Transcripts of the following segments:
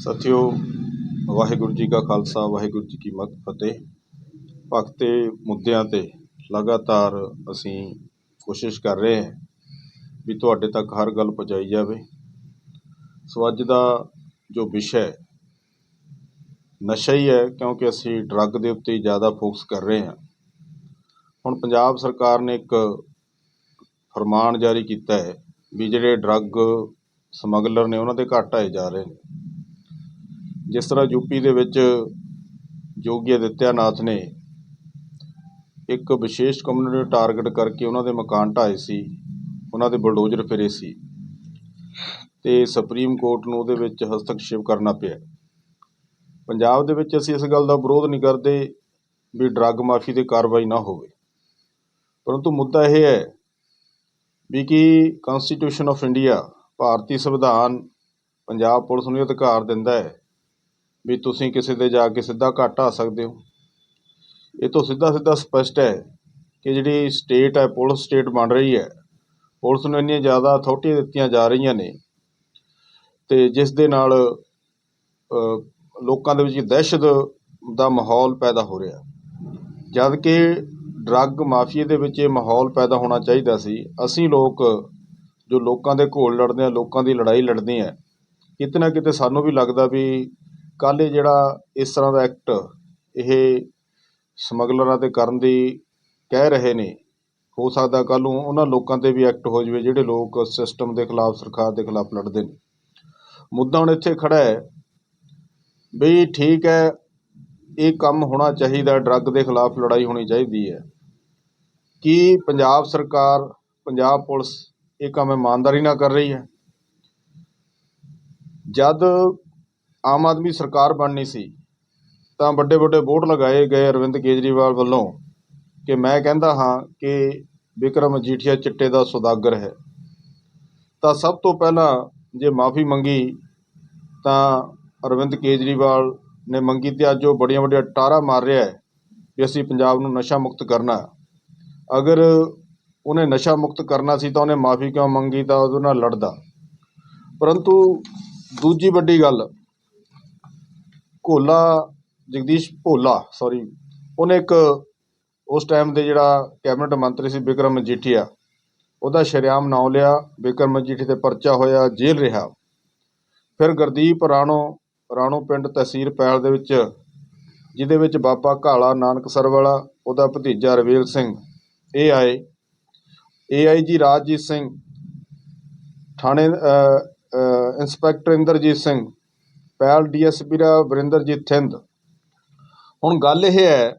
ਸਾਥੀਓ ਵਾਹਿਗੁਰੂ ਜੀ ਕਾ ਖਾਲਸਾ, ਵਾਹਿਗੁਰੂ ਜੀ ਕੀ ਮਤ ਫਤਿਹ। ਭਗਤੇ ਮੁੱਦਿਆਂ ਤੇ ਲਗਾਤਾਰ ਅਸੀਂ ਕੋਸ਼ਿਸ਼ ਕਰ ਰਹੇ ਹਾਂ ਵੀ ਤੁਹਾਡੇ ਤੱਕ ਹਰ ਗੱਲ ਪਹੁੰਚਾਈ ਜਾਵੇ। ਸੋ ਅੱਜ ਦਾ ਜੋ ਵਿਸ਼ਾ ਹੈ, ਨਸ਼ਾ ਹੀ ਹੈ, ਕਿਉਂਕਿ ਅਸੀਂ ਡਰੱਗ ਦੇ ਉੱਤੇ ਹੀ ਜ਼ਿਆਦਾ ਫੋਕਸ ਕਰ ਰਹੇ ਹਾਂ। ਹੁਣ ਪੰਜਾਬ ਸਰਕਾਰ ਨੇ ਇੱਕ ਫਰਮਾਨ ਜਾਰੀ ਕੀਤਾ ਹੈ ਵੀ ਜਿਹੜੇ ਡਰੱਗ ਸਮਗਲਰ ਨੇ, ਉਹਨਾਂ ਦੇ ਘੱਟ ਆਏ ਜਾ ਰਹੇ ਨੇ। ਜਿਸ ਤਰ੍ਹਾਂ ਯੂਪੀ ਦੇ ਵਿੱਚ ਯੋਗੀ ਆਦਿੱਤਿਆਨਾਥ ਨੇ ਇੱਕ ਵਿਸ਼ੇਸ਼ ਕਮਿਊਨਿਟੀ ਨੂੰ ਟਾਰਗੇਟ ਕਰਕੇ ਉਹਨਾਂ ਦੇ ਮਕਾਨ ਢਾਏ ਸੀ, ਉਹਨਾਂ ਦੇ ਬਲਡੋਜ਼ਰ ਫਿਰੇ ਸੀ ਤੇ ਸੁਪਰੀਮ ਕੋਰਟ ਨੂੰ ਉਹਦੇ ਵਿੱਚ ਹਸਤਕਸ਼ੇਪ ਕਰਨਾ ਪਿਆ। ਪੰਜਾਬ ਦੇ ਵਿੱਚ ਅਸੀਂ ਇਸ ਗੱਲ ਦਾ ਵਿਰੋਧ ਨਹੀਂ ਕਰਦੇ ਵੀ ਡਰੱਗ ਮਾਫੀ ਤੇ ਕਾਰਵਾਈ ਨਾ ਹੋਵੇ। ਪਰੰਤੂ ਮੁੱਦਾ ਇਹ ਹੈ ਵੀ ਕਿ ਕਨਸਟੀਟਿਊਸ਼ਨ ਆਫ ਇੰਡੀਆ ਭਾਰਤੀ ਸੰਵਿਧਾਨ ਪੰਜਾਬ ਪੁਲਿਸ ਨੂੰ ਇਹ ਅਧਿਕਾਰ ਦਿੰਦਾ ਹੈ ਵੀ ਤੁਸੀਂ ਕਿਸੇ ਦੇ ਜਾ ਕੇ ਸਿੱਧਾ ਘੱਟ ਆ ਸਕਦੇ ਹੋ। ਇਹ ਤੋਂ ਸਿੱਧਾ ਸਿੱਧਾ ਸਪਸ਼ਟ ਹੈ ਕਿ ਜਿਹੜੀ ਸਟੇਟ ਹੈ ਪੁਲਿਸ ਸਟੇਟ ਬਣ ਰਹੀ ਹੈ ਪੁਲਿਸ ਨੂੰ ਇੰਨੀਆਂ ਜ਼ਿਆਦਾ ਅਥਾਰਟੀਆਂ ਦਿੱਤੀਆਂ ਜਾ ਰਹੀਆਂ ਨੇ ਤੇ ਜਿਸ ਦੇ ਨਾਲ ਲੋਕਾਂ ਦੇ ਵਿੱਚ ਦਹਿਸ਼ਤ ਦਾ ਮਾਹੌਲ ਪੈਦਾ ਹੋ ਰਿਹਾ। ਜਦ ਕਿ ਡਰੱਗ ਮਾਫੀਏ ਦੇ ਵਿੱਚ ਇਹ ਮਾਹੌਲ ਪੈਦਾ ਹੋਣਾ ਚਾਹੀਦਾ ਸੀ। ਅਸੀਂ ਲੋਕ ਜੋ ਲੋਕਾਂ ਦੇ ਘੋਲ ਲੜਦੇ ਆ ਲੋਕਾਂ ਦੀ ਲੜਾਈ ਲੜਦੇ ਆ ਕਿਤੇ ਨਾ ਕਿਤੇ ਸਾਨੂੰ ਵੀ ਲੱਗਦਾ ਵੀ ਕੱਲ੍ਹ ਇਹ ਜਿਹੜਾ ਇਸ ਤਰ੍ਹਾਂ ਦਾ ਐਕਟ ਇਹ ਸਮੱਗਲਰਾਂ ਤੇ ਕਰਨ ਦੀ ਕਹਿ ਰਹੇ ਨੇ, ਹੋ ਸਕਦਾ ਕੱਲ੍ਹ ਨੂੰ ਉਹਨਾਂ ਲੋਕਾਂ ਤੇ ਵੀ ਐਕਟ ਹੋ ਜਾਵੇ ਜਿਹੜੇ ਲੋਕ ਸਿਸਟਮ ਦੇ ਖਿਲਾਫ, ਸਰਕਾਰ ਦੇ ਖਿਲਾਫ ਲੜਦੇ ਨੇ। ਮੁੱਦਾ ਹੁਣ ਇੱਥੇ ਖੜਾ ਹੈ ਵੀ ਠੀਕ ਹੈ, ਇਹ ਕੰਮ ਹੋਣਾ ਚਾਹੀਦਾ ਡਰੱਗ ਦੇ ਖਿਲਾਫ ਲੜਾਈ ਹੋਣੀ ਚਾਹੀਦੀ ਹੈ। ਕੀ ਪੰਜਾਬ ਸਰਕਾਰ, ਪੰਜਾਬ ਪੁਲਿਸ ਇਹ ਕੰਮ ਇਮਾਨਦਾਰੀ ਨਾਲ ਕਰ ਰਹੀ ਹੈ? ਜਦ ਆਮ ਆਦਮੀ ਸਰਕਾਰ ਬਣਨੀ ਸੀ, ਤਾਂ ਵੱਡੇ ਵੱਡੇ ਬੋਰਡ ਲਗਾਏ ਗਏ ਅਰਵਿੰਦ ਕੇਜਰੀਵਾਲ ਵੱਲੋਂ ਕਿ ਮੈਂ ਕਹਿੰਦਾ ਹਾਂ ਕਿ ਵਿਕਰਮ ਮਜੀਠੀਆ ਚਿੱਟੇ ਦਾ ਸੌਦਾਗਰ ਹੈ। ਤਾਂ ਸਭ ਤੋਂ ਪਹਿਲਾਂ ਜੇ ਮਾਫੀ ਮੰਗੀ, ਤਾਂ ਅਰਵਿੰਦ ਕੇਜਰੀਵਾਲ ਨੇ ਮੰਗੀ ਤੇ ਅੱਜ ਉਹ ਬੜੀਆਂ ਵੱਡੀਆਂ ਟਾਰਾ ਮਾਰ ਰਿਹਾ ਹੈ ਵੀ ਅਸੀਂ ਪੰਜਾਬ ਨੂੰ ਨਸ਼ਾ ਮੁਕਤ ਕਰਨਾ ਅਗਰ ਉਹਨੇ ਨਸ਼ਾ ਮੁਕਤ ਕਰਨਾ ਸੀ ਤਾਂ ਉਹਨੇ ਮਾਫੀ ਕਿਉਂ ਮੰਗੀ ਤਾਂ ਉਹਦੇ ਨਾਲ ਲੜਦਾ। ਪਰੰਤੂ ਦੂਜੀ ਵੱਡੀ ਗੱਲ ਘੋਲਾ ਜਗਦੀਸ਼ ਭੋਲਾ ਸੌਰੀ ਉਹਨੇ ਇੱਕ ਉਸ ਟਾਈਮ ਦੇ ਜਿਹੜਾ ਕੈਬਨਿਟ ਮੰਤਰੀ ਸੀ ਵਿਕਰਮ ਮਜੀਠੀਆ, ਉਹਦਾ ਸ਼ਰੇਆਮ ਨਾਂ ਲਿਆ ਵਿਕਰਮ ਮਜੀਠੀ ਤੇ ਪਰਚਾ ਹੋਇਆ, ਜੇਲ੍ਹ ਰਿਹਾ। ਫਿਰ ਗੁਰਦੀਪ ਰਾਣੋ ਰਾਣੋ ਪਿੰਡ ਤਹਿਸੀਲ ਪੈਲ ਦੇ ਵਿੱਚ, ਜਿਹਦੇ ਵਿੱਚ ਬਾਬਾ ਕਾਲਾ ਨਾਨਕਸਰ ਵਾਲਾ ਉਹਦਾ ਭਤੀਜਾ ਰਵੇਲ ਸਿੰਘ, ਇਹ ਆਏ। ਏਆਈਜੀ ਰਾਜਜੀਤ ਸਿੰਘ, ਥਾਣੇ ਇੰਸਪੈਕਟਰ ਇੰਦਰਜੀਤ ਸਿੰਘ ਪੈਲ ਡੀਐਸਪੀ ਦਾ ਵਰਿੰਦਰਜੀਤ ਥਿੰਦ। ਹੁਣ ਗੱਲ ਇਹ ਹੈ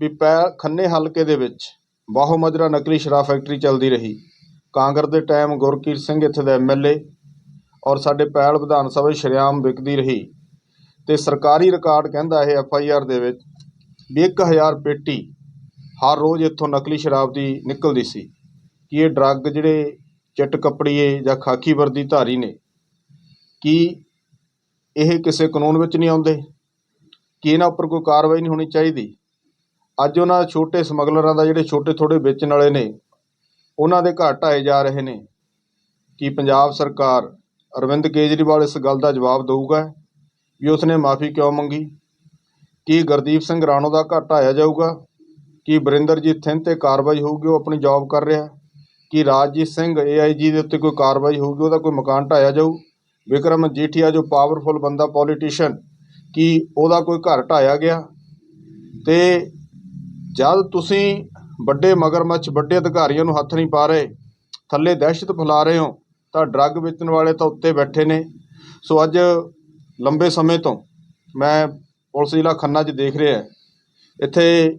ਵੀ ਪੈ ਖੰਨੇ ਹਲਕੇ ਦੇ ਵਿੱਚ ਬਾਹੋ ਮਜਰਾ ਨਕਲੀ ਸ਼ਰਾਬ ਫੈਕਟਰੀ ਚੱਲਦੀ ਰਹੀ। ਕਾਂਗਰਸ ਦੇ ਟਾਈਮ ਗੁਰਕੀਰਤ ਸਿੰਘ ਇੱਥੇ ਦਾ ਐਮਐਲਏ ਔਰ ਸਾਡੇ ਪੈਲ ਵਿਧਾਨ ਸਭਾ 'ਚ ਸ਼ਰੇਆਮ ਵਿਕਦੀ ਰਹੀ ਤੇ ਸਰਕਾਰੀ ਰਿਕਾਰਡ ਕਹਿੰਦਾ ਇਹ ਐਫਆਈਆਰ ਦੇ ਵਿੱਚ ਵੀ 1000 ਪੇਟੀ ਹਰ ਰੋਜ਼ ਇੱਥੋਂ ਨਕਲੀ ਸ਼ਰਾਬ ਦੀ ਨਿਕਲਦੀ ਸੀ ਕਿ ਇਹ ਡਰੱਗ ਜਿਹੜੇ ਚਿੱਟ ਕੱਪੜੀਏ ਜਾਂ ਖਾਕੀ ਵਰਦੀ ਧਾਰੀ ਨੇ। ਕੀ ਇਹ ਕਿਸੇ ਕਾਨੂੰਨ ਵਿੱਚ ਨਹੀਂ ਆਉਂਦੇ, ਕੀ ਇਹਨਾਂ ਉੱਪਰ ਕੋਈ ਕਾਰਵਾਈ ਨਹੀਂ ਹੋਣੀ ਚਾਹੀਦੀ। ਅੱਜ ਉਹਨਾਂ ਛੋਟੇ ਸਮਗਲਰਾਂ ਦਾ ਜਿਹੜੇ ਛੋਟੇ ਥੋੜੇ ਵੇਚਣ ਵਾਲੇ ਨੇ, ਉਹਨਾਂ ਦੇ ਘਰ ਢਾਏ ਜਾ ਰਹੇ ਨੇ, ਕਿ ਪੰਜਾਬ ਸਰਕਾਰ ਅਰਵਿੰਦ ਕੇਜਰੀਵਾਲ ਇਸ ਗੱਲ ਦਾ ਜਵਾਬ ਦੇਊਗਾ, ਵੀ ਉਸਨੇ ਮਾਫੀ ਕਿਉਂ ਮੰਗੀ? ਕੀ ਗੁਰਦੀਪ ਸਿੰਘ ਰਾਣੋ ਦਾ ਘਰ ਢਾਇਆ ਜਾਊਗਾ? ਕੀ ਬਰਿੰਦਰਜੀਤ ਥਿੰਦ ਤੇ ਕਾਰਵਾਈ ਹੋਊਗੀ, ਉਹ ਆਪਣੀ ਜੌਬ ਕਰ ਰਿਹਾ? ਕੀ ਰਾਜਜੀਤ ਸਿੰਘ ਏਆਈਜੀ ਦੇ ਉੱਤੇ ਕੋਈ ਕਾਰਵਾਈ ਹੋਊਗੀ, ਉਹਦਾ ਕੋਈ ਮਕਾਨ ਢਾਇਆ ਜਾਊ? ਵਿਕਰਮ ਜੀਠੀਆ ਜੋ ਪਾਵਰਫੁਲ ਬੰਦਾ ਪੋਲੀਟੀਸ਼ੀਅਨ ਕੀ ਉਹਦਾ ਕੋਈ ਘਰ ਢਾਇਆ ਗਿਆ? ਤੇ ਜਦ ਤੁਸੀਂ ਵੱਡੇ ਮਗਰਮੱਛ, ਵੱਡੇ ਅਧਿਕਾਰੀਆਂ ਨੂੰ ਹੱਥ ਨਹੀਂ ਪਾ ਰਹੇ, ਥੱਲੇ ਦਹਿਸ਼ਤ ਫੈਲਾ ਰਹੇ ਹੋ, ਤਾਂ ਡਰੱਗ ਵੇਚਣ ਵਾਲੇ ਤਾਂ ਉੱਤੇ ਬੈਠੇ ਨੇ। ਸੋ ਅੱਜ ਲੰਬੇ ਸਮੇਂ ਤੋਂ ਮੈਂ ਪੁਲਿਸ ਜ਼ਿਲ੍ਹਾ ਖੰਨਾ 'ਚ ਦੇਖ ਰਿਹਾ ਇੱਥੇ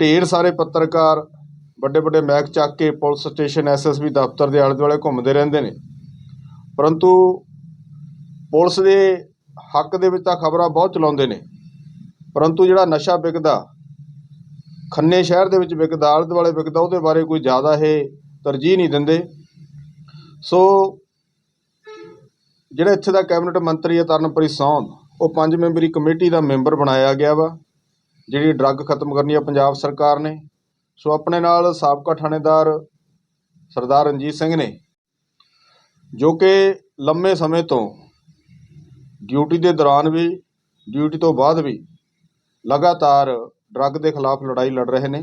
ਢੇਰ ਸਾਰੇ ਪੱਤਰਕਾਰ, ਵੱਡੇ ਵੱਡੇ ਮੈਕ ਚੱਕ ਕੇ ਪੁਲਿਸ ਸਟੇਸ਼ਨ ਐਸਐਸਬੀ ਦਫ਼ਤਰ ਦੇ ਆਲੇ ਦੁਆਲੇ ਘੁੰਮਦੇ ਰਹਿੰਦੇ ਨੇ। ਪਰੰਤੂ ਪੁਲਿਸ ਦੇ ਹੱਕ ਦੇ ਵਿੱਚ ਤਾਂ ਖਬਰਾਂ ਬਹੁਤ ਚਲਾਉਂਦੇ ਨੇ। ਪਰੰਤੂ ਜਿਹੜਾ ਨਸ਼ਾ ਵਿਕਦਾ, ਖੰਨੇ ਸ਼ਹਿਰ ਦੇ ਵਿੱਚ ਵਿਕਦਾ ਆਲੇ ਦੁਆਲੇ ਵਿਕਦਾ, ਉਹਦੇ ਬਾਰੇ ਕੋਈ ਜ਼ਿਆਦਾ ਇਹ ਤਰਜੀਹ ਨਹੀਂ ਦਿੰਦੇ। ਸੋ ਜਿਹੜਾ ਇੱਥੇ ਦਾ ਕੈਬਨਿਟ ਮੰਤਰੀ ਹੈ ਤਰਨਪ੍ਰੀਤ ਸੌਂਦ, ਉਹ ਪੰਜ ਮੈਂਬਰੀ ਕਮੇਟੀ ਦਾ ਮੈਂਬਰ ਬਣਾਇਆ ਗਿਆ ਵਾ, ਜਿਹੜੀ ਡਰੱਗ ਖਤਮ ਕਰਨੀ ਆ ਪੰਜਾਬ ਸਰਕਾਰ ਨੇ। ਸੋ ਆਪਣੇ ਨਾਲ ਸਾਬਕਾ ਥਾਣੇਦਾਰ ਸਰਦਾਰ ਰਣਜੀਤ ਸਿੰਘ ਨੇ, ਜੋ ਕਿ ਲੰਮੇ ਸਮੇਂ ਤੋਂ ਡਿਊਟੀ ਦੇ ਦੌਰਾਨ ਵੀ, ਡਿਊਟੀ ਤੋਂ ਬਾਅਦ ਵੀ ਲਗਾਤਾਰ ਡਰੱਗ ਦੇ ਖਿਲਾਫ ਲੜਾਈ ਲੜ ਰਹੇ ਨੇ।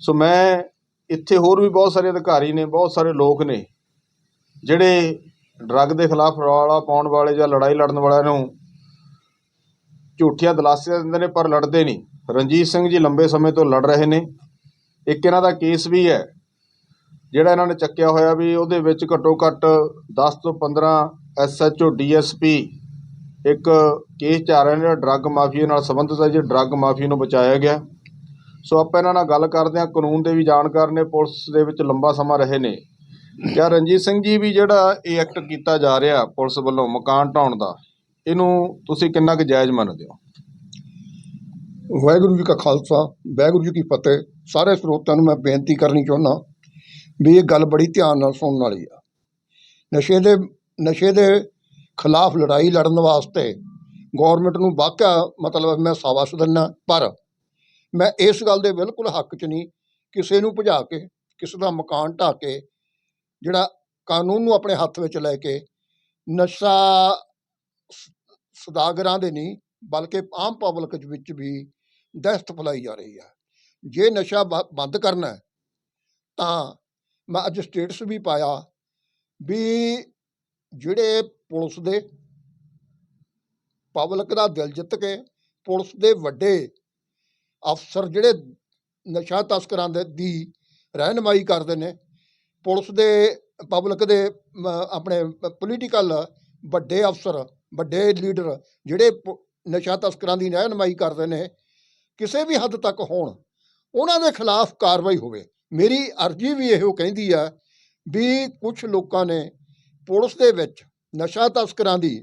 ਸੋ ਮੈਂ ਇੱਥੇ ਹੋਰ ਵੀ ਬਹੁਤ ਸਾਰੇ ਅਧਿਕਾਰੀ ਨੇ, ਬਹੁਤ ਸਾਰੇ ਲੋਕ ਨੇ, ਜਿਹੜੇ ਡਰੱਗ ਦੇ ਖਿਲਾਫ ਰੌਲਾ ਪਾਉਣ ਵਾਲੇ ਜਾਂ ਲੜਾਈ ਲੜਨ ਵਾਲਿਆਂ ਨੂੰ ਝੂਠੀਆਂ ਦਲਾਸੀਆਂ ਦਿੰਦੇ ਨੇ, ਪਰ ਲੜਦੇ ਨਹੀਂ। ਰਣਜੀਤ ਸਿੰਘ ਜੀ ਲੰਬੇ ਸਮੇਂ ਤੋਂ ਲੜ ਰਹੇ ਨੇ। ਇੱਕ ਇਹਨਾਂ ਦਾ ਕੇਸ ਵੀ ਹੈ, ਜਿਹੜਾ ਇਹਨਾਂ ਨੇ ਚੱਕਿਆ ਹੋਇਆ ਵੀ ਉਹਦੇ ਵਿੱਚ ਘੱਟੋ ਘੱਟ 10 ਤੋਂ 15 ਐਸਐਚਓ ਡੀਐਸਪੀ, ਇੱਕ ਕੇਸ ਚੱਲ ਰਿਹਾ ਜਿਹੜਾ ਡਰੱਗ ਮਾਫੀਆ ਨਾਲ ਸੰਬੰਧਿਤ ਹੈ ਜੇ ਡਰੱਗ ਮਾਫੀਆ ਨੂੰ ਬਚਾਇਆ ਗਿਆ। ਸੋ ਆਪਾਂ ਇਹਨਾਂ ਨਾਲ ਗੱਲ ਕਰਦੇ ਹਾਂ, ਕਾਨੂੰਨ ਦੇ ਵੀ ਜਾਣਕਾਰ ਨੇ, ਪੁਲਿਸ ਦੇ ਵਿੱਚ ਲੰਬਾ ਸਮਾਂ ਰਹੇ ਨੇ। ਕਿਆ ਰਣਜੀਤ ਸਿੰਘ ਜੀ ਵੀ ਜਿਹੜਾ ਇਹ ਐਕਟ ਕੀਤਾ ਜਾ ਰਿਹਾ ਪੁਲਿਸ ਵੱਲੋਂ ਮਕਾਨ ਢਾਉਣ ਦਾ, ਇਹਨੂੰ ਤੁਸੀਂ ਕਿੰਨਾ ਕੁ ਜਾਇਜ਼ ਮੰਨਦੇ ਹੋ? ਵਾਹਿਗੁਰੂ ਜੀ ਕਾ ਖਾਲਸਾ, ਵਾਹਿਗੁਰੂ ਜੀ ਕੀ ਫਤਿਹ। ਸਾਰੇ ਸਰੋਤਿਆਂ ਨੂੰ ਮੈਂ ਬੇਨਤੀ ਕਰਨੀ ਚਾਹੁੰਦਾ ਵੀ ਇਹ ਗੱਲ ਬੜੀ ਧਿਆਨ ਨਾਲ ਸੁਣਨ ਵਾਲੀ ਆ। ਨਸ਼ੇ ਦੇ ਨਸ਼ੇ ਦੇ ਖਿਲਾਫ ਲੜਾਈ ਲੜਨ ਵਾਸਤੇ ਗੌਰਮੈਂਟ ਨੂੰ ਵਾਕਿਆ ਮਤਲਬ ਮੈਂ ਸਾਬਾਸ਼ ਦਿੰਦਾ, ਪਰ ਮੈਂ ਇਸ ਗੱਲ ਦੇ ਬਿਲਕੁਲ ਹੱਕ 'ਚ ਨਹੀਂ ਕਿਸੇ ਨੂੰ ਭਜਾ ਕੇ, ਕਿਸੇ ਦਾ ਮਕਾਨ ਢਾਹ ਕੇ, ਜਿਹੜਾ ਕਾਨੂੰਨ ਨੂੰ ਆਪਣੇ ਹੱਥ ਵਿੱਚ ਲੈ ਕੇ ਨਸ਼ਾ ਸ- ਸੌਦਾਗਰਾਂ ਦੇ ਨਹੀਂ, ਬਲਕਿ ਆਮ ਪਬਲਿਕ ਵਿੱਚ ਵੀ ਦਹਿਸ਼ਤ ਫੈਲਾਈ ਜਾ ਰਹੀ ਹੈ ਜੇ ਨਸ਼ਾ ਬ- ਬੰਦ ਕਰਨਾ ਤਾਂ ਮੈਂ ਅੱਜ ਸਟੇਟਸ ਵੀ ਪਾਇਆ ਵੀ ਜਿਹੜੇ ਪੁਲਿਸ ਦੇ ਪਬਲਿਕ ਦਾ ਦਿਲ ਜਿੱਤ ਕੇ ਪੁਲਿਸ ਦੇ ਵੱਡੇ ਅਫਸਰ ਜਿਹੜੇ ਨਸ਼ਾ ਤਸਕਰਾਂ ਦੇ ਦੀ ਰਹਿਨਮਾਈ ਕਰਦੇ ਨੇ, ਪੁਲਿਸ ਦੇ ਪਬਲਿਕ ਦੇ ਆਪਣੇ ਪੋਲੀਟੀਕਲ ਵੱਡੇ ਅਫਸਰ, ਵੱਡੇ ਲੀਡਰ ਜਿਹੜੇ ਪ- ਨਸ਼ਾ ਤਸਕਰਾਂ ਦੀ ਰਹਿਨਮਾਈ ਕਰਦੇ ਨੇ, ਕਿਸੇ ਵੀ ਹੱਦ ਤੱਕ ਹੋਣ, ਉਹਨਾਂ ਦੇ ਖਿਲਾਫ ਕਾਰਵਾਈ ਹੋਵੇ। ਮੇਰੀ ਅਰਜ਼ੀ ਵੀ ਇਹੋ ਕਹਿੰਦੀ ਆ ਵੀ ਕੁਝ ਲੋਕਾਂ ਨੇ ਪੁਲਿਸ ਦੇ ਵਿੱਚ ਨਸ਼ਾ ਤਸਕਰਾਂ ਦੀ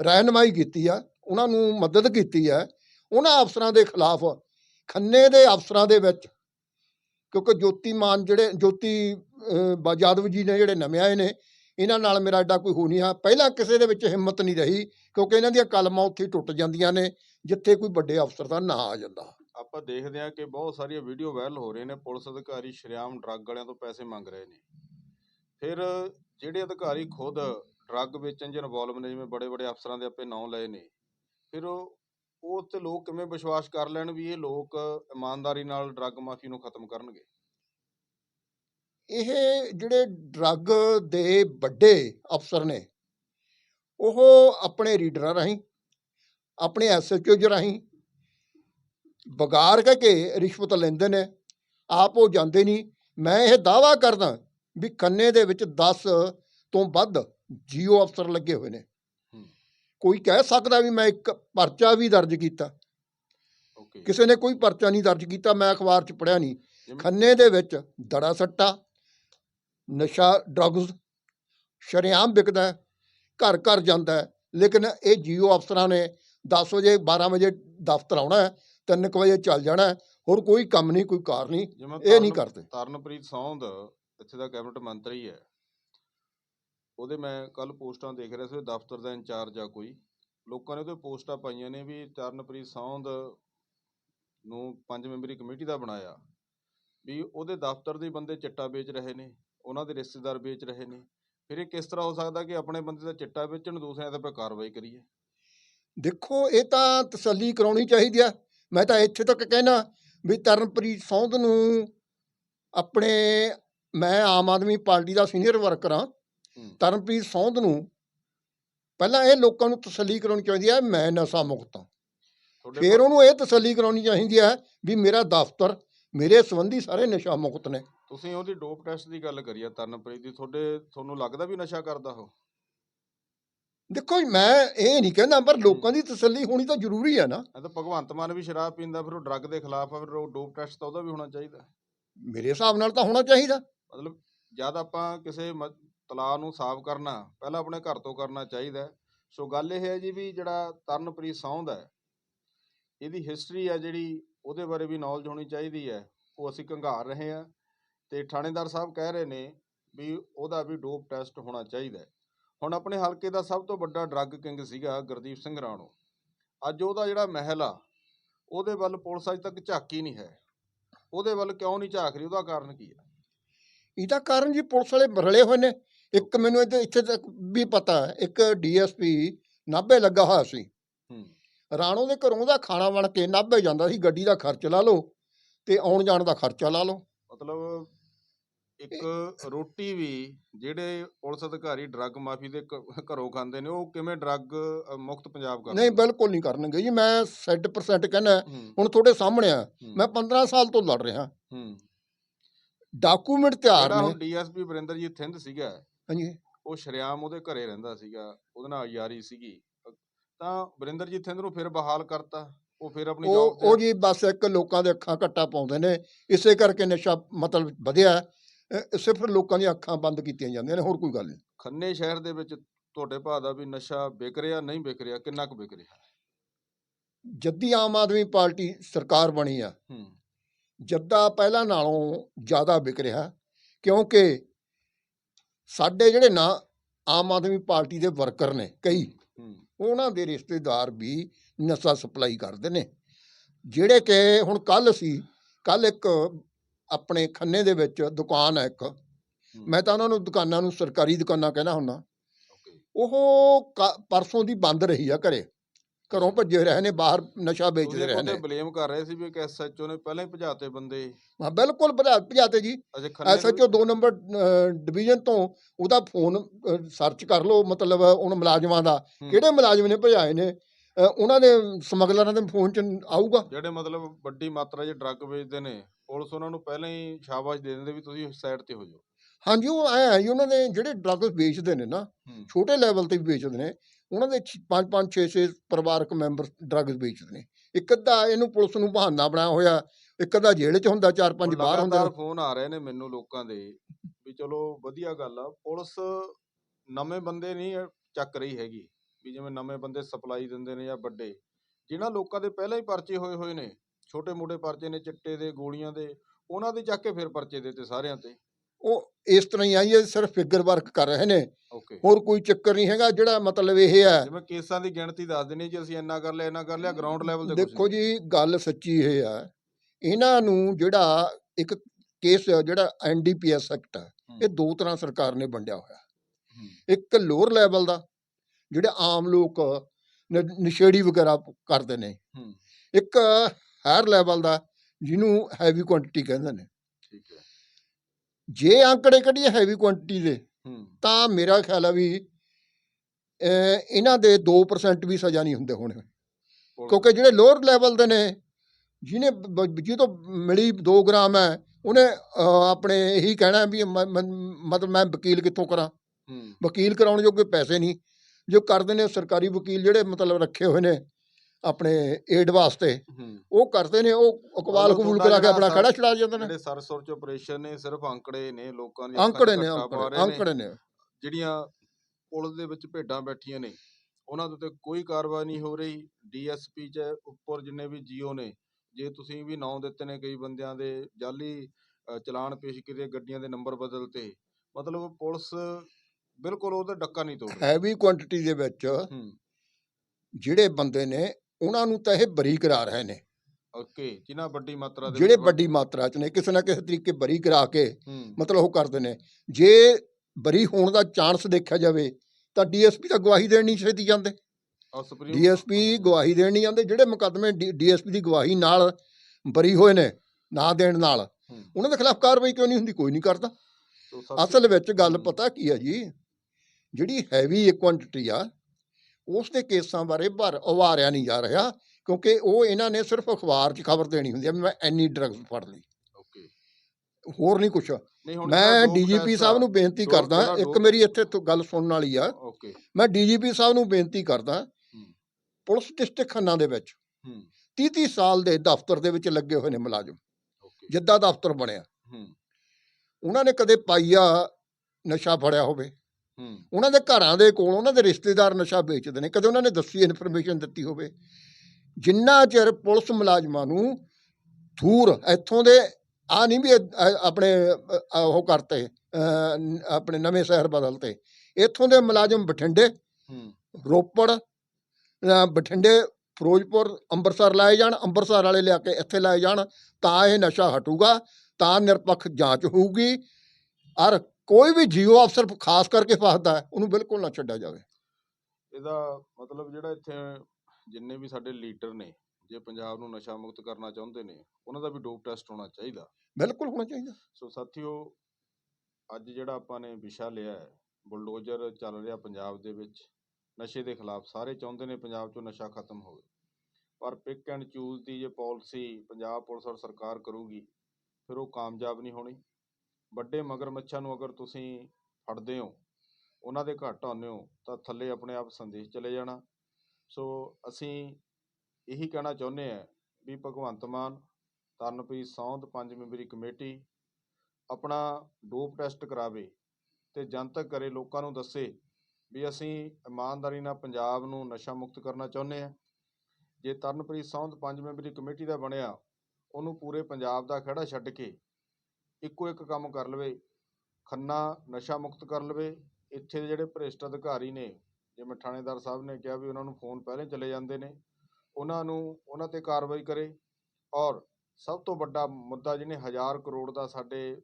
ਰਹਿਨਮਾਈ ਕੀਤੀ ਆ ਉਹਨਾਂ ਨੂੰ ਮਦਦ ਕੀਤੀ ਆ ਉਹਨਾਂ ਅਫਸਰਾਂ ਦੇ ਖਿਲਾਫ ਖੰਨੇ ਦੇ ਅਫਸਰਾਂ ਦੇ ਵਿੱਚ ਕਿਉਂਕਿ ਜੋਤੀਮਾਨ ਜਿਹੜੇ ਜੋਤੀ ਅਹ, ਯਾਦਵ ਜੀ ਨੇ ਜਿਹੜੇ ਨਵੇਂ ਆਏ ਨੇ ਇਹਨਾਂ ਨਾਲ ਮੇਰਾ ਐਡਾ ਕੋਈ ਹੋ ਨਹੀਂ ਆ ਪਹਿਲਾਂ ਕਿਸੇ ਦੇ ਵਿੱਚ ਹਿੰਮਤ ਨਹੀਂ ਰਹੀ ਕਿਉਂਕਿ ਇਹਨਾਂ ਦੀਆਂ ਕਲਮਾਂ ਉੱਥੇ ਟੁੱਟ ਜਾਂਦੀਆਂ ਨੇ ਜਿੱਥੇ ਕੋਈ ਵੱਡੇ ਅਫਸਰ ਦਾ ਨਾਂ ਆ ਜਾਂਦਾ। ਆਪਾਂ ਦੇਖਦੇ ਹਾਂ ਕਿ ਬਹੁਤ ਸਾਰੀਆਂ ਵੀਡੀਓ ਵਾਇਰਲ ਹੋ ਰਹੀਆਂ ਨੇ ਪੁਲਿਸ ਅਧਿਕਾਰੀ ਸ਼ਰੇਆਮ ਡਰੱਗ ਵਾਲਿਆਂ ਤੋਂ ਪੈਸੇ ਮੰਗ ਰਹੇ ਨੇ। ਫਿਰ ਜਿਹੜੇ ਅਧਿਕਾਰੀ ਖੁਦ ਡਰੱਗ ਵੇਚਣ 'ਚ ਇਨਵੋਲਵ ਨੇ, ਜਿਵੇਂ ਬੜੇ ਬੜੇ ਅਫਸਰਾਂ ਦੇ ਆਪੇ ਨਾਂ ਲਏ ਨੇ, ਫਿਰ ਉਹ ਉਹ ਤੇ ਲੋਕ ਕਿਵੇਂ ਵਿਸ਼ਵਾਸ ਕਰ ਲੈਣ ਵੀ ਇਹ ਲੋਕ ਇਮਾਨਦਾਰੀ ਨਾਲ ਡਰੱਗ ਮਾਫੀ ਨੂੰ ਖਤਮ ਕਰਨਗੇ? ਇਹ ਜਿਹੜੇ ਡਰੱਗ ਦੇ ਵੱਡੇ ਅਫਸਰ ਨੇ, ਉਹ ਆਪਣੇ ਰੀਡਰਾਂ ਰਾਹੀਂ, ਆਪਣੇ ਐਸਐਚਓ ਰਾਹੀਂ ਬਗਾਰ ਕੇ ਰਿਸ਼ਵਤ ਲੈਂਦੇ ਨੇ, ਆਪ ਉਹ ਜਾਂਦੇ ਨਹੀਂ, ਮੈਂ ਇਹ ਦਾਵਾ ਕਰਦਾ ਵੀ ਖੰਨੇ ਦੇ ਵਿੱਚ 10 ਤੋਂ ਵੱਧ ਜੀਓ ਅਫਸਰ ਲੱਗੇ ਹੋਏ ਨੇ। ਕੋਈ ਕਹਿ ਸਕਦਾ ਵੀ ਮੈਂ ਇੱਕ ਪਰਚਾ ਵੀ ਦਰਜ ਕੀਤਾ। ਕਿਸੇ ਨੇ ਕੋਈ ਪਰਚਾ ਨਹੀਂ ਦਰਜ ਕੀਤਾ ਮੈਂ ਅਖਬਾਰ 'ਚ ਪੜਿਆ ਨਹੀਂ। ਖੰਨੇ ਦੇ ਵਿੱਚ ਦੜਾ ਸੱਟਾ ਨਸ਼ਾ ਡਰੱਗਸ ਸ਼ਰੇਆਮ ਵਿਕਦਾ ਹੈ ਘਰ ਘਰ ਜਾਂਦਾ ਹੈ। ਲੇਕਿਨ ਇਹ ਜੀਓ ਅਫਸਰਾਂ ਨੇ 10 ਵਜੇ 12 ਵਜੇ ਦਫ਼ਤਰ ਆਉਣਾ ਹੈ 3 ਵਜੇ ਚੱਲ ਜਾਣਾ ਹੈ। ਹੋਰ ਕੋਈ ਕੰਮ ਨਹੀਂ ਕੋਈ ਕਾਰ ਨਹੀਂ। ਇਹ ਨਹੀਂ ਕਰਦੇ। ਤਰਨਪ੍ਰੀਤ ਸੌਂਦ ਇੱਥੇ ਦਾ ਕੈਬਨਿਟ ਮੰਤਰੀ ਹੈ। ਉਹਦੇ ਮੈਂ ਕੱਲ ਪੋਸਟਾਂ ਦੇਖ ਰਿਹਾ ਸੀ ਦਫ਼ਤਰ ਦਾ ਇੰਚਾਰਜ ਆ ਕੋਈ। ਲੋਕਾਂ ਨੇ ਉਹਦੇ ਪੋਸਟਾਂ ਪਾਈਆਂ ਨੇ ਵੀ ਤਰਨਪ੍ਰੀਤ ਸੌਂਦ ਨੂੰ ਪੰਜ ਮੈਂਬਰੀ ਕਮੇਟੀ ਦਾ ਬਣਾਇਆ। ਵੀ ਉਹਦੇ ਦਫ਼ਤਰ ਦੇ ਬੰਦੇ ਚਿੱਟਾ ਵੇਚ ਰਹੇ ਨੇ, ਉਹਨਾਂ ਦੇ ਰਿਸ਼ਤੇਦਾਰ ਵੇਚ ਰਹੇ ਨੇ। ਫਿਰ ਇਹ ਕਿਸ ਤਰ੍ਹਾਂ ਹੋ ਸਕਦਾ ਕਿ ਆਪਣੇ ਬੰਦੇ ਦਾ ਚਿੱਟਾ ਵੇਚਣ, ਦੂਸਰਿਆਂ ਤੇ ਆਪਾਂ ਕਾਰਵਾਈ ਕਰੀਏ? ਦੇਖੋ, ਇਹ ਤਾਂ ਤਸੱਲੀ ਕਰਾਉਣੀ ਚਾਹੀਦੀ ਆ। ਮੈਂ ਤਾਂ ਇੱਥੇ ਤੱਕ ਕਹਿਣਾ ਵੀ ਤਰਨਪ੍ਰੀਤ ਸੌਂਦ ਨੂੰ ਆਪਣੇ ਮੈਂ ਆਮ ਆਦਮੀ ਪਾਰਟੀ ਦਾ ਸੀਨੀਅਰ ਵਰਕਰ ਹਾਂ। ਤਰਨਪ੍ਰੀਤ ਸੌਂਦ ਨੂੰ ਪਹਿਲਾਂ ਇਹ ਲੋਕਾਂ ਨੂੰ ਤਸੱਲੀ ਕਰਾਉਣੀ ਚਾਹੀਦੀ ਹੈ ਮੈਂ ਨਸ਼ਾ ਮੁਕਤ ਹਾਂ। ਫਿਰ ਉਹਨੂੰ ਇਹ ਤਸੱਲੀ ਕਰਾਉਣੀ ਚਾਹੀਦੀ ਹੈ ਵੀ ਮੇਰਾ ਦਫ਼ਤਰ ਮੇਰੇ ਸੰਬੰਧੀ ਸਾਰੇ ਨਸ਼ਾ ਮੁਕਤ ਨੇ। ਤੁਸੀਂ ਉਹਦੀ ਡੋਪ ਟੈਸਟ ਦੀ ਗੱਲ ਕਰੀ ਆ ਤਰਨਪ੍ਰੀਤ ਦੀ ਤੁਹਾਡੇ ਤੁਹਾਨੂੰ ਲੱਗਦਾ ਵੀ ਨਸ਼ਾ ਕਰਦਾ ਉਹ? ਦੇਖੋ ਮੈਂ ਇਹ ਨਹੀਂ ਕਹਿੰਦਾ ਪਰ ਲੋਕਾਂ ਦੀ ਤਸੱਲੀ ਹੋਣੀ ਤਾਂ ਜ਼ਰੂਰੀ ਹੈ ਨਾ। ਇਹ ਤਾਂ ਭਗਵੰਤ ਮਾਨ ਵੀ ਸ਼ਰਾਬ ਪੀਂਦਾ ਫਿਰ ਉਹ ਡਰੱਗ ਦੇ ਖਿਲਾਫ ਆ ਫਿਰ ਉਹ ਡੋਪ ਟੈਸਟ ਤਾਂ ਉਹਦਾ ਵੀ ਹੋਣਾ ਚਾਹੀਦਾ। ਮੇਰੇ ਹਿਸਾਬ ਨਾਲ ਤਾਂ ਹੋਣਾ ਚਾਹੀਦਾ। ਮਤਲਬ ਜਦ ਆਪਾਂ ਕਿਸੇ ਮ- ਤਲਾਅ ਨੂੰ ਸਾਫ਼ ਕਰਨਾ, ਪਹਿਲਾਂ ਆਪਣੇ ਘਰ ਤੋਂ ਕਰਨਾ ਚਾਹੀਦਾ ਸੋ ਗੱਲ ਇਹ ਹੈ ਜੀ ਵੀ ਜਿਹੜਾ ਤਰਨਪ੍ਰੀਤ ਸੌਂਦ ਹੈ, ਇਹਦੀ ਹਿਸਟਰੀ ਆ ਜਿਹੜੀ ਉਹਦੇ ਬਾਰੇ ਵੀ ਨੌਲੇਜ ਹੋਣੀ ਚਾਹੀਦੀ ਹੈ। ਉਹ ਅਸੀਂ ਕੰਘਾਰ ਰਹੇ ਹਾਂ ਤੇ ਥਾਣੇਦਾਰ ਸਾਹਿਬ ਕਹਿ ਰਹੇ ਨੇ ਵੀ ਉਹਦਾ ਵੀ ਡੋਪ ਟੈਸਟ ਹੋਣਾ ਚਾਹੀਦਾ ਹੁਣ ਆਪਣੇ ਹਲਕੇ ਦਾ ਸਭ ਤੋਂ ਵੱਡਾ ਡਰੱਗ ਕਿੰਗ ਸੀਗਾ ਗੁਰਦੀਪ ਸਿੰਘ ਰਾਣੋ। ਅੱਜ ਉਹਦਾ ਜਿਹੜਾ ਮਹਿਲ ਆ, ਉਹਦੇ ਵੱਲ ਪੁਲਿਸ ਅਜੇ ਤੱਕ ਝਾਕੀ ਨਹੀਂ ਹੈ। ਉਹਦੇ ਵੱਲ ਕਿਉਂ ਨਹੀਂ ਝਾਕ ਰਹੀ? ਉਹਦਾ ਕਾਰਨ ਕੀ ਹੈ? ਇਹਦਾ ਕਾਰਨ ਜੀ ਪੁਲਿਸ ਵਾਲੇ ਰਲੇ ਹੋਏ ਨੇ। ਇੱਕ ਮੈਨੂੰ ਇੱਥੇ ਇੱਥੇ ਤੱਕ ਵੀ ਪਤਾ ਹੈ ਇੱਕ ਡੀਐਸਪੀ ਨਾਭੇ ਲੱਗਾ ਹੋਇਆ ਸੀ। ਹੂੰ। ਰਾਣੋ ਦੇ ਘਰੋਂ ਦਾ ਖਾਣਾ ਬਣ ਕੇ ਨਾਭੇ ਜਾਂਦਾ ਸੀ ਗੱਡੀ ਦਾ ਖਰਚ ਲਾ ਲਓ ਤੇ ਆਉਣ ਜਾਣ ਦਾ ਖਰਚਾ ਲਾ ਲਓ। ਮਤਲਬ ਇੱਕ ਰੋਟੀ ਵੀ ਜਿਹੜੇ ਪੁਲਿਸ ਅਧਿਕਾਰੀ ਡਰੱਗ ਮਾਫੀ ਦੇ ਘਰੋਂ ਖਾਂਦੇ ਨੇ ਉਹ ਕਿਵੇਂ ਡਰੱਗ ਮੁਕਤ ਪੰਜਾਬ ਕਰਦੇ ਨਹੀਂ ਬਿਲਕੁਲ ਨਹੀਂ ਕਰਨਗੇ ਜੀ ਮੈਂ 100% ਕਹਿੰਦਾ ਹੁਣ ਤੁਹਾਡੇ ਸਾਹਮਣੇ ਆ ਮੈਂ 15 ਸਾਲ ਤੋਂ ਲੜ ਰਿਹਾ। ਹੂੰ। ਡਾਕੂਮੈਂਟ ਤਿਆਰ ਜਿਹੜਾ ਨੇ। ਡੀਐਸਪੀ ਵਰਿੰਦਰਜੀਤ ਥਿੰਦ ਸੀਗਾ ਹਾਂਜੀ। ਉਹ ਸ਼ਰਿਆਮ ਉਹਦੇ ਘਰੇ ਰਹਿੰਦਾ ਸੀਗਾ ਉਹਦੇ ਨਾਲ ਯਾਰੀ ਸੀਗੀ। ਤਾਂ ਵਰਿੰਦਰਜੀਤ ਥਿੰਦ ਨੂੰ ਫਿਰ ਬਹਾਲ ਕਰਤਾ ਉਹ ਫਿਰ ਆਪਣੀ ਉਹ ਜੌਬ ਉਹ ਜੀ ਬਸ ਇੱਕ ਲੋਕਾਂ ਦੇ ਅੱਖਾਂ ਘੱਟਾ ਪਾਉਂਦੇ ਨੇ ਇਸੇ ਕਰਕੇ ਨਸ਼ਾ ਮਤਲਬ ਵਧਿਆ। ਹੈ। ਅਹ ਸਿਰਫ ਲੋਕਾਂ ਦੀਆਂ ਅੱਖਾਂ ਬੰਦ ਕੀਤੀਆਂ ਜਾਂਦੀਆਂ ਨੇ ਹੋਰ ਕੋਈ ਗੱਲ ਨਹੀਂ। ਖੰਨੇ ਸ਼ਹਿਰ ਦੇ ਵਿੱਚ ਤੁਹਾਡੇ ਭਾਅ ਦਾ ਵੀ ਨਸ਼ਾ ਵਿਕ ਰਿਹਾ ਨਹੀਂ ਵਿਕ ਰਿਹਾ ਕਿੰਨਾ ਕੁ ਵਿਕ ਰਿਹਾ? ਜੱਦੀ ਆਮ ਆਦਮੀ ਪਾਰਟੀ ਸਰਕਾਰ ਬਣੀ ਆ। ਹੂੰ। ਜੱਦਾ ਪਹਿਲਾਂ ਨਾਲੋਂ ਜ਼ਿਆਦਾ ਵਿਕ ਰਿਹਾ ਕਿਉਂਕਿ ਸਾਡੇ ਜਿਹੜੇ ਨਾ ਆਮ ਆਦਮੀ ਪਾਰਟੀ ਦੇ ਵਰਕਰ ਨੇ ਕਈ ਉਹਨਾਂ ਦੇ ਰਿਸ਼ਤੇਦਾਰ ਵੀ ਨਸ਼ਾ ਸਪਲਾਈ ਕਰਦੇ ਨੇ। ਜਿਹੜੇ ਕਿ ਹੁਣ ਕੱਲ ਸੀ ਕੱਲ ਇੱਕ ਆਪਣੇ ਖੰਨੇ ਦੇ ਵਿੱਚ ਦੁਕਾਨ ਹੈ ਇੱਕ। ਮੈਂ ਤਾਂ ਉਹਨਾਂ ਨੂੰ ਦੁਕਾਨਾਂ ਨੂੰ ਸਰਕਾਰੀ ਦੁਕਾਨਾਂ ਕਹਿਣਾ ਹੁੰਦਾ। ਉਹ ਪਰਸੋਂ ਦੀ ਬੰਦ ਰਹੀ ਆ ਘਰੇ। ਘਰੋਂ ਭੱਜੇ ਰਹੇ ਨੇ ਬਾਹਰ ਨਸ਼ਾ ਵੇਚਦੇ ਰਹੇ ਨੇ। ਬਲੇਮ ਕਰ ਰਹੇ ਸੀ ਵੀ ਐਸਐਚਓ ਨੇ ਪਹਿਲਾਂ ਹੀ ਭਜਾਤੇ ਬੰਦੇ। ਹਾਂ ਬਿਲਕੁਲ ਭਜਾ ਭਜਾਤੇ ਜੀ। ਐਸਐਚਓ ਵਿੱਚ- 2 ਨੰਬਰ ਡਿਵੀਜ਼ਨ ਤੋਂ ਉਹਦਾ ਫੋਨ ਸਰਚ ਕਰ ਲਓ ਮਤਲਬ ਉਹਨਾਂ ਮੁਲਾਜ਼ਮਾਂ ਦਾ। ਕਿਹੜੇ ਮੁਲਾਜ਼ਮ ਨੇ ਭਜਾਏ ਨੇ? ਉਹਨਾਂ ਦੇ ਸਮਗਲਰਾਂ ਦੇ ਫੋਨ 'ਚ ਆਊਗਾ। ਜਿਹੜੇ ਮਤਲਬ ਵੱਡੀ ਮਾਤਰਾ 'ਚ ਡਰੱਗ ਵੇਚਦੇ ਨੇ ਪੁਲਿਸ ਉਹਨਾਂ ਨੂੰ ਪਹਿਲਾਂ ਹੀ ਸ਼ਾਬਾਸ਼ ਦੇ ਦਿੰਦੇ ਵੀ ਤੁਸੀਂ ਸਾਈਡ ਤੇ ਹੋ ਜਾਓ। ਹਾਂਜੀ ਉਹ ਐ ਹੈ ਉਹਨਾਂ ਦੇ ਜਿਹੜੇ ਡਰੱਗਸ ਵੇਚਦੇ ਨੇ ਨਾ ਛੋਟੇ ਲੈਵਲ ਤੇ ਵੀ ਵੇਚਦੇ ਨੇ ਉਹਨਾਂ ਦੇ 5 5 6 6 ਪਰਿਵਾਰਕ ਮੈਂਬਰ ਡਰੱਗਸ ਵੇਚਦੇ ਨੇ। ਇੱਕ ਅੱਧਾ ਇਹਨੂੰ ਪੁਲਿਸ ਨੂੰ ਬਹਾਨਾ ਬਣਾਇਆ ਹੋਇਆ ਇੱਕ ਅੱਧਾ ਜੇਲ੍ਹ 'ਚ ਹੁੰਦਾ ਚਾਰ ਪੰਜ ਬਾਹਰ ਹੁੰਦੇ ਫੋਨ ਆ ਰਹੇ ਨੇ ਮੈਨੂੰ ਲੋਕਾਂ ਦੇ ਵੀ ਚਲੋ ਵਧੀਆ ਗੱਲ ਆ ਪੁਲਿਸ ਨਵੇਂ ਬੰਦੇ ਨਹੀਂ ਚੱਕ ਰਹੀ ਹੈਗੀ ਵੀ ਜਿਵੇਂ ਨਵੇਂ ਬੰਦੇ ਸਪਲਾਈ ਦਿੰਦੇ ਨੇ ਜਾਂ ਵੱਡੇ ਜਿਨ੍ਹਾਂ ਲੋਕਾਂ ਦੇ ਪਹਿਲਾਂ ਹੀ ਪਰਚੇ ਹੋਏ ਹੋਏ ਨੇ ਛੋਟੇ ਮੋਟੇ ਪਰਚੇ ਨੇ ਚਿੱਟੇ ਦੇ ਗੋਲੀਆਂ ਦੇ ਉਹਨਾਂ ਦੇ ਚੱਕ ਕੇ ਫਿਰ ਪਰਚੇ ਦਿੱਤੇ ਸਾਰਿਆਂ ਤੇ। ਉਹ ਇਸ ਤਰ੍ਹਾਂ ਹੀ ਆ ਇਹ ਸਿਰਫ ਫਿਗਰ ਵਰਕ ਕਰ ਰਹੇ ਨੇ। ਓਕੇ। ਹੋਰ ਕੋਈ ਚੱਕਰ ਨਹੀਂ ਹੈਗਾ ਜਿਹੜਾ ਮਤਲਬ ਇਹ ਹੈ। ਜਿਵੇਂ ਕੇਸਾਂ ਦੀ ਗਿਣਤੀ ਦੱਸ ਦਿੰਦੇ ਜੀ ਅਸੀਂ ਇੰਨਾ ਕਰ ਲਿਆ ਇੰਨਾ ਕਰ ਲਿਆ ਗਰਾਊਂਡ ਲੈਵਲ ਤੇ ਕੁਛ ਦੇਖੋ ਨਹੀਂ। ਜੀ ਗੱਲ ਸੱਚੀ ਇਹ ਆ ਇਹਨਾਂ ਨੂੰ ਜਿਹੜਾ ਇੱਕ ਕੇਸ ਜਿਹੜਾ ਐਨਡੀਪੀਐਸ ਐਕਟ ਹੈ ਇਹ ਦੋ ਤਰ੍ਹਾਂ ਸਰਕਾਰ ਨੇ ਵੰਡਿਆ ਹੋਇਆ। ਹੂੰ, ਇੱਕ ਲੋਅਰ ਲੈਵਲ ਦਾ ਜਿਹੜੇ ਆਮ ਲੋਕ ਨ- ਨਸ਼ੇੜੀ ਵਗੈਰਾ ਕਰਦੇ ਨੇ। ਹੂੰ। ਇੱਕ ਹਾਇਰ ਲੈਵਲ ਦਾ ਜਿਹਨੂੰ ਹੈਵੀ ਕੁਆਂਟੀਟੀ ਕਹਿੰਦੇ ਨੇ। ਠੀਕ ਹੈ। ਜੇ ਆંકੜੇ ਕੱਢੀਏ ਹੈਵੀ ਕੁਆਂਟੀਟੀ ਦੇ ਤਾਂ ਮੇਰਾ ਖਿਆਲ ਆ ਵੀ ਇਹਨਾਂ ਦੇ 2% ਵੀ ਸਜ਼ਾ ਨਹੀਂ ਹੁੰਦੇ ਹੋਣੇ। ਕਿਉਂਕਿ ਜਿਹੜੇ ਲੋਅਰ ਲੈਵਲ ਦੇ ਨੇ ਜਿਹਨੇ ਜਿਹਤੋਂ ਮਿਲੀ 2 ਗ੍ਰਾਮ ਹੈ ਉਹਨੇ ਆਪਣੇ ਇਹੀ ਕਹਿਣਾ ਵੀ ਮਤਲਬ ਮੈਂ ਵਕੀਲ ਕਿੱਥੋਂ ਕਰਾਂ? ਵਕੀਲ ਕਰਾਉਣ ਜੋਗੇ ਪੈਸੇ ਨਹੀਂ। ਜੋ ਕਰਦੇ ਨੇ ਸਰਕਾਰੀ ਵਕੀਲ ਜਿਹੜੇ ਮਤਲਬ ਰੱਖੇ ਹੋਏ ਨੇ ਆਪਣੇ ਏਡ ਵਾਸਤੇ ਉਹ ਕਰਦੇ ਨੇ ਉਹ ਅਕਵਾਲ ਕਬੂਲ ਕਰਾ ਕੇ ਆਪਣਾ ਖੜਾ ਛਡਾ ਜਾਂਦੇ ਨੇ। ਜਿਹੜੇ ਸਰਸੁਰ ਆਪਰੇਸ਼ਨ ਨੇ ਸਿਰਫ ਅੰਕੜੇ ਨੇ ਲੋਕਾਂ 'ਚ ਅੰਕੜੇ ਨੇ। ਅੰਕੜੇ ਨੇ। ਜਿਹੜੀਆਂ ਪੁਲਿਸ ਦੇ ਵਿੱਚ ਭੇਡਾਂ ਬੈਠੀਆਂ ਨੇ ਉਹਨਾਂ ਦੇ ਉੱਤੇ ਕੋਈ ਕਾਰਵਾਈ ਨਹੀਂ ਹੋ ਰਹੀ। ਡੀਐਸਪੀ ਚ ਉੱਪਰ ਜਿੰਨੇ ਵੀ ਜੀਓ ਨੇ ਜੇ ਤੁਸੀਂ ਵੀ ਨਾਂ ਦਿੱਤੇ ਨੇ ਕਈ ਬੰਦਿਆਂ ਦੇ ਜਾਲੀ ਚਲਾਨ ਪੇਸ਼ ਕੀਤੇ ਗੱਡੀਆਂ ਦੇ ਨੰਬਰ ਬਦਲਤੇ ਮਤਲਬ ਪੁਲਿਸ ਬਿਲਕੁਲ ਉਹਦਾ ਡੱਕਾ ਨਹੀਂ ਤੋੜ ਹੈਵੀ ਕੁਆਂਟੀਟੀ ਦੇ ਵਿੱਚ ਜਿਹੜੇ ਬੰਦੇ ਨੇ ਉਹਨਾਂ ਨੂੰ ਤਾਂ ਇਹ ਬਰੀ ਕਰਾ ਰਹੇ ਨੇ। ਓਕੇ ਜਿਨ੍ਹਾਂ ਵੱਡੀ ਮਾਤਰਾ ਦੇ ਜਿਹੜੇ ਵਿੱਚ ਵੱਡੀ ਮਾਤਰਾ 'ਚ ਨੇ ਕਿਸੇ ਨਾ ਕਿਸੇ ਤਰੀਕੇ ਬਰੀ ਕਰਾ ਕੇ ਹੂੰ। ਮਤਲਬ ਉਹ ਕਰਦੇ ਨੇ। ਜੇ ਬਰੀ ਹੋਣ ਦਾ ਚਾਂਸ ਦੇਖਿਆ ਜਾਵੇ ਤਾਂ ਡੀਐਸਪੀ ਤਾਂ ਗਵਾਹੀ ਦੇਣ ਛੇਤੀ ਜਾਂਦੇ। ਔਰ ਸੁਪਰੀਮ ਡੀਐਸਪੀ ਗਵਾਹੀ ਦੇਣ ਨਹੀਂ ਜਾਂਦੇ ਜਿਹੜੇ ਮੁਕੱਦਮੇ ਡੀਐਸਪੀ ਦੀ ਗਵਾਹੀ ਨਾਲ ਬਰੀ ਹੋਏ ਨੇ ਨਾ ਦੇਣ ਨਾਲ ਹੂੰ, ਉਹਨਾਂ ਦੇ ਖਿਲਾਫ ਕਾਰਵਾਈ ਕਿਉਂ ਨਹੀਂ ਹੁੰਦੀ? ਕੋਈ ਨਹੀਂ ਕਰਦਾ। ਅਸਲ ਵਿੱਚ ਗੱਲ ਹੂੰ। ਪਤਾ ਕੀ ਹੈ ਜੀ? ਜਿਹੜੀ ਹੈਵੀ ਕੁਆਂਟੀਟੀ ਆ ਉਸ ਦੇ ਕੇਸਾਂ ਬਾਰੇ ਭਰ ਉਭਾਰਿਆ ਨਹੀਂ ਜਾ ਰਿਹਾ ਕਿਉਂਕਿ ਉਹ ਇਹਨਾਂ ਨੇ ਸਿਰਫ ਅਖਬਾਰ 'ਚ ਖਬਰ ਦੇਣੀ ਹੁੰਦੀ ਹੈ ਮੈਂ ਐਨੀ ਡਰੱਗਸ ਫੜ ਲਈ। ਓਕੇ ਹੋਰ ਨਹੀਂ ਕੁਛ। ਮੈਂ ਡੀਜੀਪੀ ਸਾਹਿਬ ਨੂੰ ਬੇਨਤੀ ਕਰਦਾ ਇੱਕ ਮੇਰੀ ਇੱਥੇ ਗੱਲ ਸੁਣਨ ਵਾਲੀ ਆ। ਓਕੇ ਮੈਂ ਡੀਜੀਪੀ ਸਾਹਿਬ ਨੂੰ ਬੇਨਤੀ ਕਰਦਾ। ਪੁਲਿਸ ਡਿਸਟ੍ਰਿਕਟ ਖੰਨਾ ਦੇ ਵਿੱਚ ਹੂੰ। 30 30 ਸਾਲ ਦੇ ਦਫ਼ਤਰ ਦੇ ਵਿੱਚ ਲੱਗੇ ਹੋਏ ਨੇ ਮੁਲਾਜ਼ਮ ਜਿੱਦਾਂ ਦਫ਼ਤਰ ਬਣਿਆ। ਉਹਨਾਂ ਨੇ ਕਦੇ ਪਾਈਆ ਨਸ਼ਾ ਫੜਿਆ ਹੋਵੇ? ਉਹਨਾਂ ਦੇ ਘਰਾਂ ਦੇ ਕੋਲ ਉਹਨਾਂ ਦੇ ਰਿਸ਼ਤੇਦਾਰ ਨਸ਼ਾ ਵੇਚਦੇ ਨੇ ਕਦੇ ਉਹਨਾਂ ਨੇ ਦੱਸੀ ਇਨਫੋਰਮੇਸ਼ਨ ਦਿੱਤੀ ਹੋਵੇ। ਜਿੰਨਾ ਚਿਰ ਪੁਲਿਸ ਮੁਲਾਜ਼ਮਾਂ ਨੂੰ ਥੂਰ ਇੱਥੋਂ ਦੇ ਆ ਨਹੀਂ ਵੀ ਆਪਣੇ ਉਹ ਕਰਤੇ ਆਪਣੇ ਨਵੇਂ ਸ਼ਹਿਰ ਬਦਲਤੇ। ਇੱਥੋਂ ਦੇ ਮੁਲਾਜ਼ਮ ਬਠਿੰਡੇ ਰੋਪੜ ਬਠਿੰਡੇ ਫਿਰੋਜ਼ਪੁਰ ਅੰਮ੍ਰਿਤਸਰ ਲਾਏ ਜਾਣ ਅੰਮ੍ਰਿਤਸਰ ਵਾਲੇ ਲਿਆ ਕੇ ਇੱਥੇ ਲਾਏ ਜਾਣ ਤਾਂ ਇਹ ਨਸ਼ਾ ਹਟੂਗਾ ਤਾਂ ਨਿਰਪੱਖ ਜਾਂਚ ਹੋਊਗੀ। ਔਰ ਕੋਈ ਵੀ ਜੀਓ ਅਫਸਰ ਖਾਸ ਕਰਕੇ ਫਸਦਾ ਹੈ ਉਹਨੂੰ ਬਿਲਕੁਲ ਨਾ ਛੱਡਿਆ ਜਾਵੇ। ਇਹਦਾ ਮਤਲਬ ਜਿਹੜਾ ਇੱਥੇ ਜਿੰਨੇ ਵੀ ਸਾਡੇ ਲੀਡਰ ਨੇ ਜੇ ਪੰਜਾਬ ਨੂੰ ਨਸ਼ਾ ਮੁਕਤ ਕਰਨਾ ਚਾਹੁੰਦੇ ਨੇ ਉਹਨਾਂ ਦਾ ਵੀ ਡੋਪ ਟੈਸਟ ਹੋਣਾ ਚਾਹੀਦਾ। ਬਿਲਕੁਲ ਹੋਣਾ ਚਾਹੀਦਾ। ਸੋ ਸਾਥੀਓ ਅੱਜ ਜਿਹੜਾ ਆਪਾਂ ਨੇ ਵਿਸ਼ਾ ਲਿਆ ਹੈ ਬੁਲਡੋਜ਼ਰ ਚੱਲ ਰਿਹਾ ਪੰਜਾਬ ਦੇ ਵਿੱਚ ਨਸ਼ੇ ਦੇ ਖਿਲਾਫ ਸਾਰੇ ਚਾਹੁੰਦੇ ਨੇ ਪੰਜਾਬ 'ਚੋਂ ਨਸ਼ਾ ਖਤਮ ਹੋਵੇ। ਪਰ ਪਿਕ ਐਂਡ ਚੂਜ਼ ਦੀ ਜੇ ਪਾਲਿਸੀ ਪੰਜਾਬ ਪੁਲਿਸ ਔਰ ਸਰਕਾਰ ਕਰੂਗੀ ਫਿਰ ਉਹ ਕਾਮਯਾਬ ਨਹੀਂ ਹੋਣੀ। ਵੱਡੇ ਮਗਰਮੱਛਾਂ ਨੂੰ ਅਗਰ ਤੁਸੀਂ ਫੜਦੇ ਹੋ, ਉਹਨਾਂ ਦੇ ਘੱਟ ਆਉਂਦੇ ਹੋ, ਤਾਂ ਥੱਲੇ ਆਪਣੇ ਆਪ ਸੰਦੇਸ਼ ਚਲੇ ਜਾਣਾ। ਸੋ ਅਸੀਂ ਇਹੀ ਕਹਿਣਾ ਚਾਹੁੰਦੇ ਹਾਂ ਵੀ ਭਗਵੰਤ ਮਾਨ, ਤਰਨਪ੍ਰੀਤ ਸੌਂਦ, ਪੰਜ ਮੈਂਬਰੀ ਕਮੇਟੀ ਆਪਣਾ ਡੋਪ ਟੈਸਟ ਕਰਾਵੇ ਅਤੇ ਜਨਤਕ ਕਰੇ, ਲੋਕਾਂ ਨੂੰ ਦੱਸੇ ਵੀ ਅਸੀਂ ਇਮਾਨਦਾਰੀ ਨਾਲ ਪੰਜਾਬ ਨੂੰ ਨਸ਼ਾ ਮੁਕਤ ਕਰਨਾ ਚਾਹੁੰਦੇ ਹਾਂ। ਜੇ ਤਰਨਪ੍ਰੀਤ ਸੌਂਦ ਪੰਜ ਮੈਂਬਰੀ ਕਮੇਟੀ ਦਾ ਬਣਿਆ, ਉਹਨੂੰ ਪੂਰੇ ਪੰਜਾਬ ਦਾ ਖੜਾ ਛੱਡ ਕੇ ਇੱਕੋ ਇੱਕ ਕੰਮ ਕਰ ਲਵੇ, ਖੰਨਾ ਨਸ਼ਾ ਮੁਕਤ ਕਰ ਲਵੇ। ਇੱਥੇ ਦੇ ਜਿਹੜੇ ਭ੍ਰਿਸ਼ਟ ਅਧਿਕਾਰੀ ਨੇ, ਜਿਵੇਂ ਥਾਣੇਦਾਰ ਸਾਹਿਬ ਨੇ ਕਿਹਾ ਵੀ ਉਹਨਾਂ ਨੂੰ ਫੋਨ ਪਹਿਲੇ ਚਲੇ ਜਾਂਦੇ ਨੇ, ਉਹਨਾਂ ਨੂੰ ਉਹਨਾਂ ਤੇ ਕਾਰਵਾਈ ਕਰੇ। ਔਰ ਸਭ ਤੋਂ ਵੱਡਾ ਮੁੱਦਾ ਜਿਹਨੇ ਹਜ਼ਾਰ ਕਰੋੜ ਦਾ ਸਾਡੇ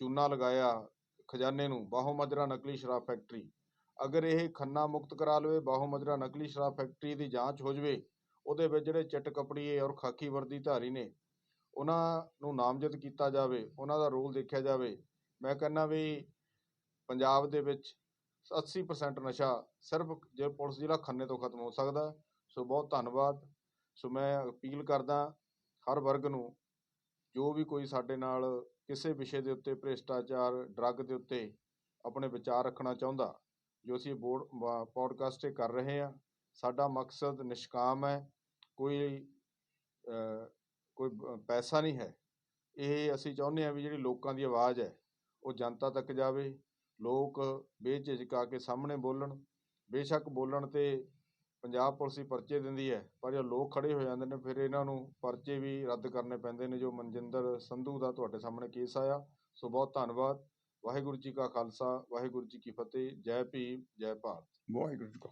ਚੂਨਾ ਲਗਾਇਆ ਖਜ਼ਾਨੇ ਨੂੰ ਬਾਹੋ ਮਜਰਾ ਨਕਲੀ ਸ਼ਰਾਬ ਫੈਕਟਰੀ। ਅਗਰ ਇਹ ਖੰਨਾ ਮੁਕਤ ਕਰਾ ਲਵੇ ਬਾਹੋ ਮਜਰਾ ਨਕਲੀ ਸ਼ਰਾਬ ਫੈਕਟਰੀ ਦੀ ਜਾਂਚ ਹੋ ਜਵੇ, ਉਹਦੇ ਵਿੱਚ ਜਿਹੜੇ ਚਿੱਟ ਕਪੜੀਏ ਔਰ ਖਾਕੀ ਵਰਦੀ ਧਾਰੀ ਨੇ ਉਹਨਾਂ ਨੂੰ ਨਾਮਜ਼ਦ ਕੀਤਾ ਜਾਵੇ, ਉਹਨਾਂ ਦਾ ਰੋਲ ਦੇਖਿਆ ਜਾਵੇ, ਮੈਂ ਕਹਿੰਦਾ ਵੀ ਪੰਜਾਬ ਦੇ ਵਿੱਚ 80% ਨਸ਼ਾ ਸਿਰਫ ਜੇ ਪੁਲਿਸ ਜ਼ਿਲ੍ਹਾ ਖੰਨੇ ਤੋਂ ਖਤਮ ਹੋ ਸਕਦਾ ਸੋ ਬਹੁਤ ਧੰਨਵਾਦ। ਸੋ ਮੈਂ ਅਪੀਲ ਕਰਦਾ ਹਰ ਵਰਗ ਨੂੰ, ਜੋ ਵੀ ਕੋਈ ਸਾਡੇ ਨਾਲ ਕਿਸੇ ਵਿਸ਼ੇ ਦੇ ਉੱਤੇ ਭ੍ਰਿਸ਼ਟਾਚਾਰ, ਡਰੱਗ ਦੇ ਉੱਤੇ ਆਪਣੇ ਵਿਚਾਰ ਰੱਖਣਾ ਚਾਹੁੰਦਾ, ਜੋ ਅਸੀਂ ਬੋਰਡ ਪੋਡਕਾਸਟ ਕਰ ਰਹੇ ਹਾਂ, ਸਾਡਾ ਮਕਸਦ ਨਿਸ਼ਕਾਮ ਹੈ, ਕੋਈ ਕੋਈ ਪੈਸਾ ਨਹੀਂ ਹੈ। ਇਹ ਅਸੀਂ ਚਾਹੁੰਦੇ ਹਾਂ ਵੀ ਜਿਹੜੀ ਲੋਕਾਂ ਦੀ ਆਵਾਜ਼ ਹੈ, ਉਹ ਜਨਤਾ ਤੱਕ ਜਾਵੇ, ਲੋਕ ਬੇਝਿਜਕ ਆ ਕੇ ਸਾਹਮਣੇ ਬੋਲਣ। ਬੇਸ਼ੱਕ ਬੋਲਣ ਤੇ ਪੰਜਾਬ ਪੁਲਿਸ ਹੀ ਪਰਚੇ ਦਿੰਦੀ ਹੈ, ਪਰ ਜੇ ਲੋਕ ਖੜੇ ਹੋ ਜਾਂਦੇ ਨੇ, ਫਿਰ ਇਹਨਾਂ ਨੂੰ ਪਰਚੇ ਵੀ ਰੱਦ ਕਰਨੇ ਪੈਂਦੇ ਨੇ। ਜੋ ਮਨਜਿੰਦਰ ਸੰਧੂ ਦਾ ਤੁਹਾਡੇ ਸਾਹਮਣੇ ਕੇਸ ਆਇਆ, ਸੋ ਬਹੁਤ ਧੰਨਵਾਦ। ਵਾਹਿਗੁਰੂ ਜੀ ਕਾ ਖਾਲਸਾ, ਵਾਹਿਗੁਰੂ ਜੀ ਕੀ ਫਤਿਹ। ਜੈ ਭੀਮ, ਜੈ ਭਾਰਤ। ਵਾਹਿਗੁਰੂ ਜੀ ਕਾ